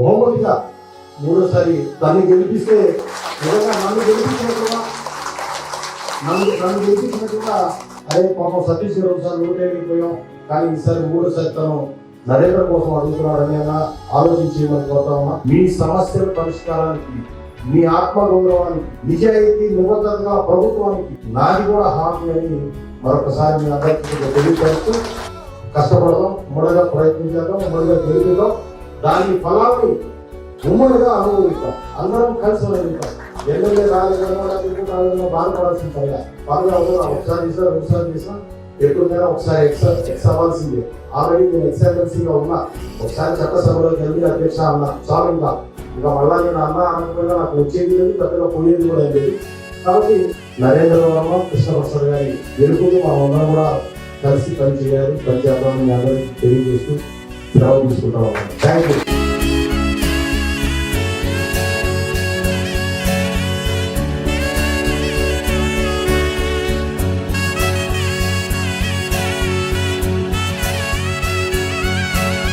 బహుమతిగా మూడోసారి దాన్ని గెలిపిస్తే నిజంగా నన్ను గెలిపించినట్టుగా నన్ను నన్ను గెలిపించినట్టుగా అదే పాపం సతీష్ గారు ఒకసారి నూట వెళ్ళిపోయాం కానీ ఈసారి మూడోసారి తను నరేంద్ర కోసం అడుగుతున్నాడని అన్న ఆలోచించి మనం పోతా ఉన్నా మీ సమస్యల పరిష్కారానికి మీ ఆత్మ గౌరవానికి నిజాయితీ నిబద్ధతగా ప్రభుత్వానికి నాది కూడా హామీ అని మరొకసారి మీ అందరికీ తెలియపరుస్తూ కష్టపడదాం ఉమ్మడిగా ప్రయత్నించేద్దాం ఉమ్మడిగా గెలిపిద్దాం దాని ఫలాన్ని ఉమ్మడిగా అనుభవిస్తాం. అందరం కలిసి అనుభవిస్తాం. ఎమ్మెల్యే రాలేదనో బాధపడాల్సిన పని పనులు ఒకసారి చేసినా రెండుసార్లు చేసినా ఎప్పుడైనా ఒకసారి ఎక్స్ ఎక్స్ అవ్వాల్సిందే. ఆల్రెడీ నేను ఎక్స్ఎమ్మెల్సీగా ఉన్నా. ఒకసారి చట్టసభలో జరిగి అధ్యక్ష అన్న చాలు ఇంకా. ఇంకా మళ్ళా నేను అన్న అనకపోయినా నాకు వచ్చేది లేదు పెద్దగా పోయేది కూడా లేదు. కాబట్టి నరేంద్ర వర్మ కృష్ణప్రసాద్ గారి గెలుపుని మా అందరం కూడా కలిసి పనిచేయాలి పనిచేద్దామని అందరికీ తెలియజేస్తూ Thank you.